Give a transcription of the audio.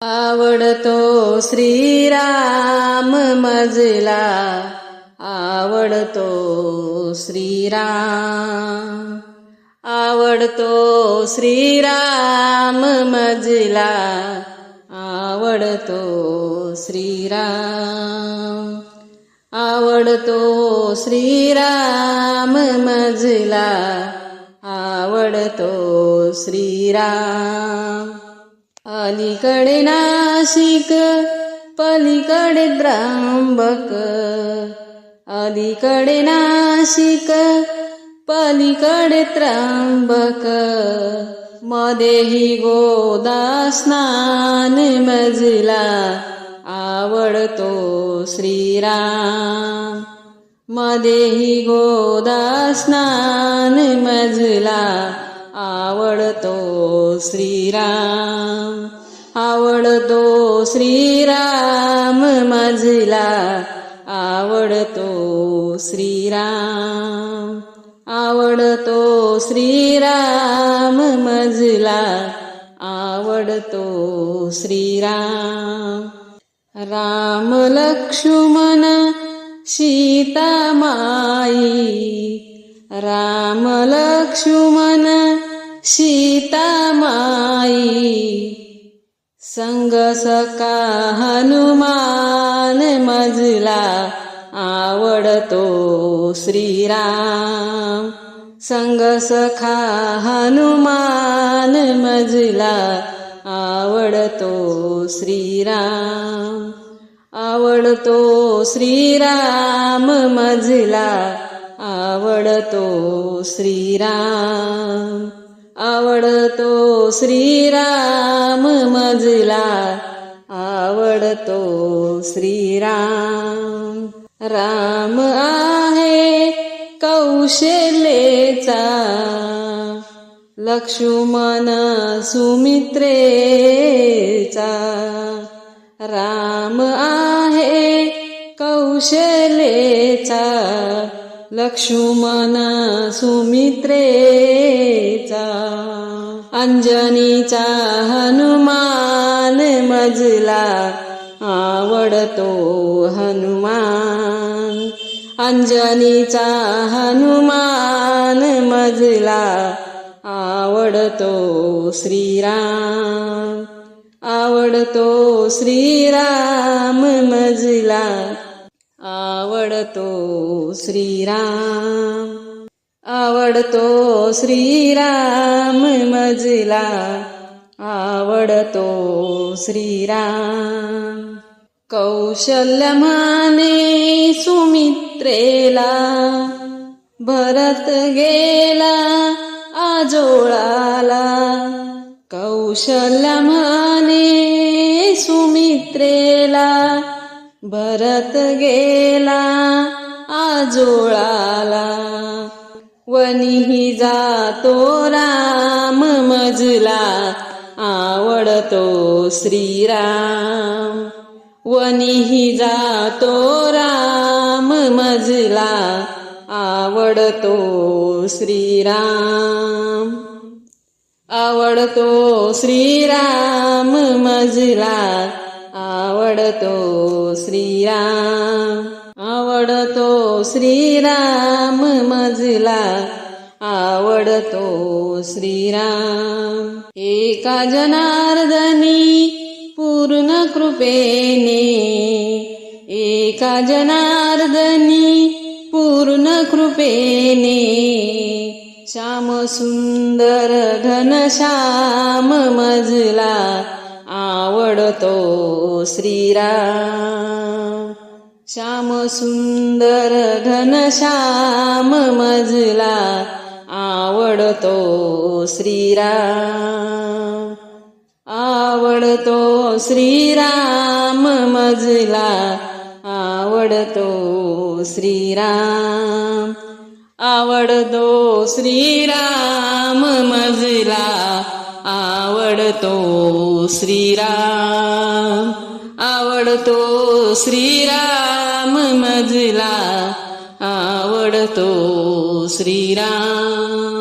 आवडतो श्रीराम मजला आवडतो श्रीराम आवडतो श्रीराम मजला आवडतो श्रीराम आवडतो श्रीराम मजला आवडतो श्रीराम. अलीकडे नाशिक पलीकडे द्रांबक अलीकडे नाशिक पलीकडे त्र्यंबक. मध्येही गोदा स्नान मजला आवडतो श्रीराम. मध्येही गोदा स्नान मजला आवडतो श्रीराम आवडतो श्रीराम मजला आवडतो श्रीराम आवडतो श्रीराम मजला आवडतो श्रीराम. राम लक्ष्मण सीतामाई राम लक्ष्मण सीतामाई संग सका हनुमान मजला आवडतो श्रीराम. संग सखा हनुमान मजला आवडतो श्रीराम. आवडतो श्रीराम मजला आवडतो श्रीराम. आवडतो श्रीराम मजला आवडतो श्रीराम. राम आहे कौशलेचा लक्ष्मण सुमित्रेचा. राम आहे कौशलेचा लक्ष्मणा सुमित्रेचा अंजनीचा हनुमान मजला आवडतो हनुमान. अंजनीचा हनुमान मजला आवडतो श्रीराम. आवडतो श्रीराम मजला आवडतो श्रीराम. आवडतो श्रीराम मजला. आवडतो श्रीराम. कौशल्यमाने सुमित्रेला. भरत गेला आजोळाला. कौशल्यमाने सुमित्रेला. भरत गेला आजोळाला. वनिही जातो राम मजला आवडतो श्रीराम. वनिही जातो राम मजला आवडतो श्रीराम. आवडतो श्रीराम मजला आवडतो श्रीराम आवडतो श्रीराम मजला आवडतो श्रीराम. एका जनार्दनी पूर्ण कृपेने एका जनार्दनी पूर्ण कृपेने श्याम सुंदर घनश्याम मजला आवडतो श्रीराम. श्याम सुंदर घनश्याम मजला आवडतो श्रीराम. आवडतो श्रीराम मजला आवडतो श्रीराम. आवडतो श्रीराम मजला आवडतो श्रीराम आवडतो श्रीराम मजला आवडतो श्रीराम.